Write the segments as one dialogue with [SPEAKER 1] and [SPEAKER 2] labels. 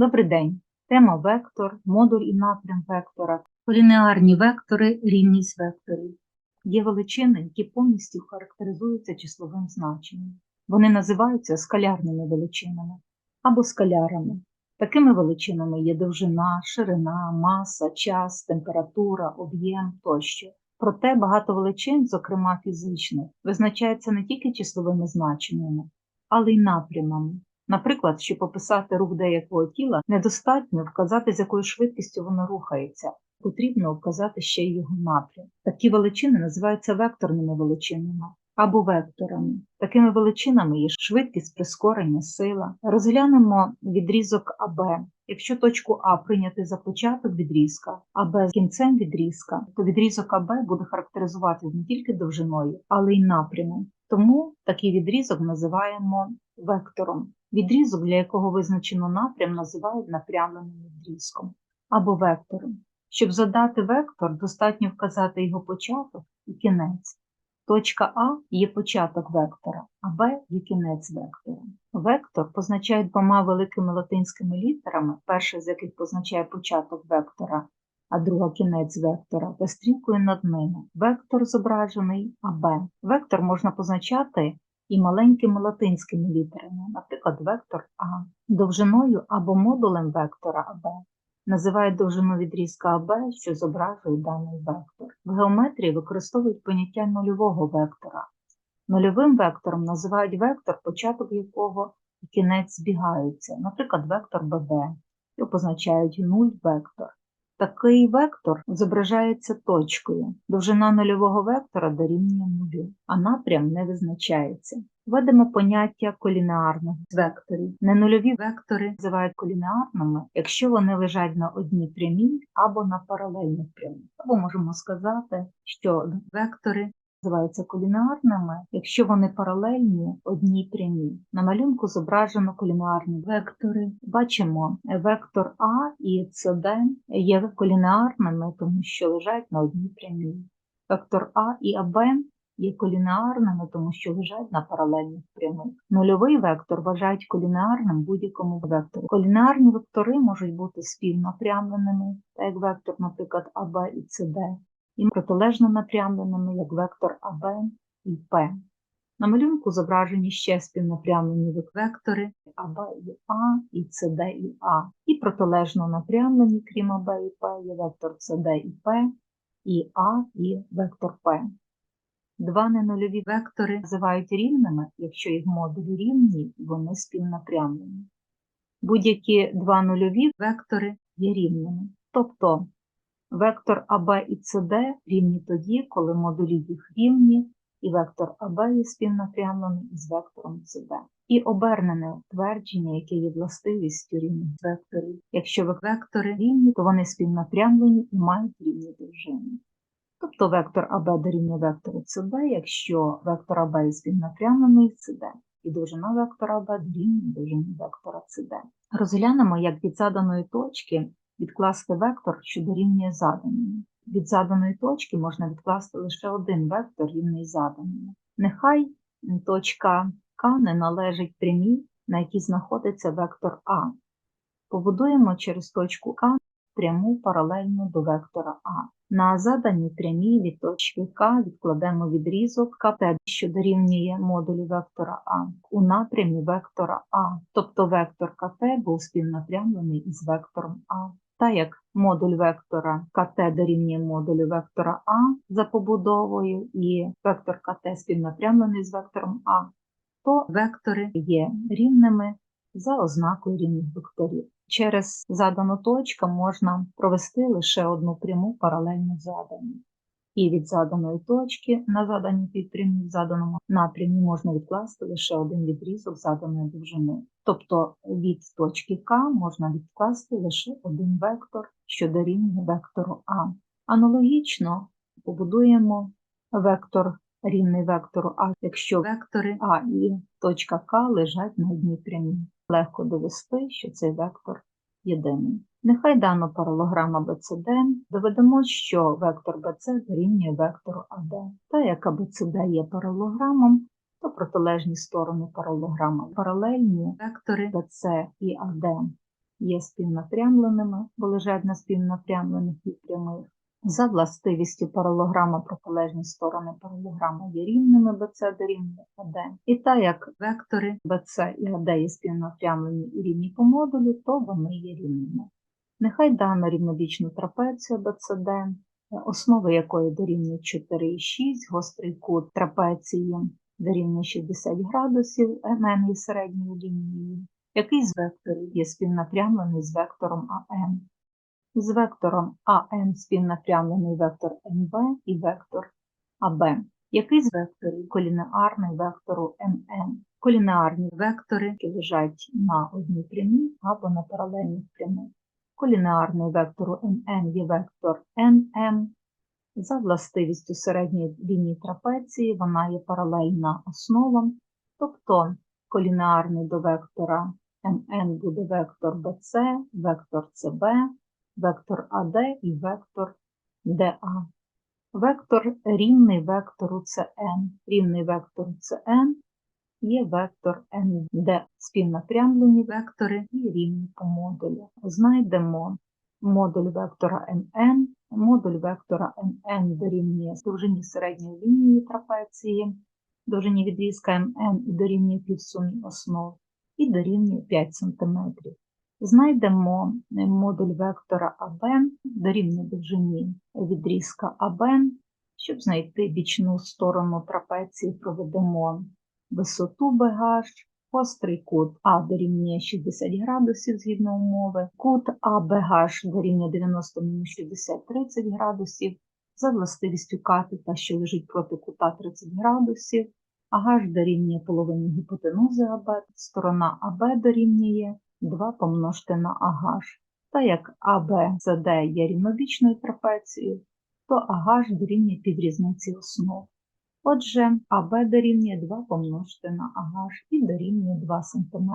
[SPEAKER 1] Добрий день. Тема вектор, модуль і напрям вектора, полінеарні вектори, рівність векторів. Є величини, які повністю характеризуються числовим значенням. Вони називаються скалярними величинами або скалярами. Такими величинами є довжина, ширина, маса, час, температура, об'єм тощо. Проте багато величин, зокрема фізичних, визначаються не тільки числовими значеннями, але й напрямами. Наприклад, щоб описати рух деякого тіла, недостатньо вказати, з якою швидкістю воно рухається. Потрібно вказати ще й його напрям. Такі величини називаються векторними величинами або векторами. Такими величинами є швидкість прискорення, сила. Розглянемо відрізок АБ. Якщо точку А прийняти за початок відрізка, а Б з кінцем відрізка, то відрізок АБ буде характеризуватися не тільки довжиною, але й напрямом. Тому такий відрізок називаємо вектором. Відрізок, для якого визначено напрям, називають напрямленим відрізком або вектором. Щоб задати вектор, достатньо вказати його початок і кінець. Точка А є початок вектора, а Б є кінець вектора. Вектор позначають двома великими латинськими літерами, перша з яких позначає початок вектора, а друга кінець вектора, та стрілкою над ними. Вектор зображений АБ. Вектор можна позначати і маленькими латинськими літерами, наприклад, вектор А, довжиною або модулем вектора АБ. Називають довжину відрізка АБ, що зображує даний вектор. В геометрії використовують поняття нульового вектора. Нульовим вектором називають вектор, початок якого і кінець збігаються, наприклад, вектор ББ, і позначають нуль вектор. Такий вектор зображається точкою. Довжина нульового вектора дорівнює нулю, а напрям не визначається. Введемо поняття колінеарних векторів. Ненульові вектори називають колінеарними, якщо вони лежать на одній прямій або на паралельних прямій. Або можемо сказати, що вектори називаються колінеарними, якщо вони паралельні одній прямій. На малюнку зображено колінеарні вектори. Бачимо, вектор А і СД є колінеарними, тому що лежать на одній прямій. Вектор А і АБ є колінеарними, тому що лежать на паралельних прямих. Нульовий вектор вважають колінеарним будь-якому вектору. Колінеарні вектори можуть бути співнапрямленими, так як вектор, наприклад, АБ і СД, і протилежно напрямленими, як вектор АБ і П. На малюнку зображені ще співнапрямлені вектори АБ і А, і СД і А, і протилежно напрямлені, крім АБ і П, є вектор СД і П, і А, і вектор П. Два ненульові вектори називають рівними, якщо їх модулі рівні, вони співнапрямлені. Будь-які два нульові вектори є рівними. Тобто вектор АБ і СД рівні тоді, коли модулі їх рівні, і вектор АБ є співнапрямлений із вектором СД. І обернене твердження, яке є властивістю рівних векторів. Якщо вектори рівні, то вони співнапрямлені і мають рівні довжини. Тобто вектор АБ дорівнює вектору СД, якщо вектор АБ є співнапрямлений з СД, і довжина вектора АБ дорівнює довжині вектора СД. Розглянемо, як від заданої точки відкласти вектор, що дорівнює заданому. Від заданої точки можна відкласти лише один вектор рівний заданому. Нехай точка К не належить прямій, на якій знаходиться вектор А. Побудуємо через точку К пряму паралельну до вектора А. На заданій прямій від точки К відкладемо відрізок КТ, що дорівнює модулю вектора А у напрямі вектора А, тобто вектор КТ був співнапрямлений із вектором А. Та як модуль вектора КТ дорівнює модулю вектора А за побудовою, і вектор КТ співнапрямлений з вектором А, то вектори є рівними за ознакою рівних векторів. Через задану точку можна провести лише одну пряму паралельно заданій. І від заданої точки на заданій підпрямі в заданому напрямі можна відкласти лише один відрізок заданої довжини. Тобто від точки К можна відкласти лише один вектор, що дорівнює вектору А. Аналогічно побудуємо вектор рівний вектору А, якщо вектори А і точка К лежать на одній прямій. Легко довести, що цей вектор єдиний. Нехай дано паралограма БЦД доведемо, що вектор БЦ дорівнює вектору АД. Та як АБЦД є паралограмом, то протилежні сторони паралограма паралельні вектори БЦ і АД є співнапрямленими, бо лежать на співнапрямлених і прямих. За властивістю паралограма протилежні сторони паралограма є рівними BC дорівнює AD. І так як вектори BC і AD є співнапрямлені і рівні по модулю, то вони є рівними. Нехай дана рівнобічну трапецію BCD, основи якої дорівнює 4,6, гострий кут трапеції дорівнює 60 градусів, МН є середньою лінією. Який з векторів є співнапрямлений з вектором АН? З вектором АН співнапрямлений вектор НБ і вектор АБ. Який з векторів колінеарний вектору МН? Колінеарні вектори, лежать на одній прямій або на паралельних прямих. Колінеарний вектору МН є вектор НМ. За властивістю середньої лінії трапеції вона є паралельна основам, тобто колінеарний до вектора МН буде вектор BC, вектор CB, вектор АД і вектор ДА. Вектор рівний вектору CN. Рівний вектору CN є вектор ND. Співнапрямлені вектори і рівні по модулю. Знайдемо модуль вектора MN. Модуль вектора MN дорівнює довжині середньої лінії трапеції, довжині відрізка MN і дорівнює півсумі основ і дорівнює 5 см. Знайдемо модуль вектора АБ дорівнює довжині відрізка АБ. Щоб знайти бічну сторону трапеції, проведемо висоту BH, гострий кут А дорівнює 60 градусів згідно умови, кут АБH дорівнює 90 60 30 градусів, за властивістю катета, що лежить проти кута 30 градусів, АГ дорівнює половині гіпотенузи АБ, сторона АБ дорівнює 2 помножити на АГ. Та як АБЦД є рівнобічною трапецією, то АГ дорівнює піврізниці основ. Отже, АБ дорівнює 2 помножити на АГ і дорівнює 2 см.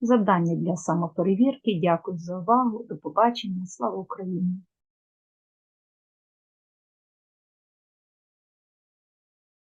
[SPEAKER 1] Завдання для самоперевірки. Дякую за увагу. До побачення. Слава Україні!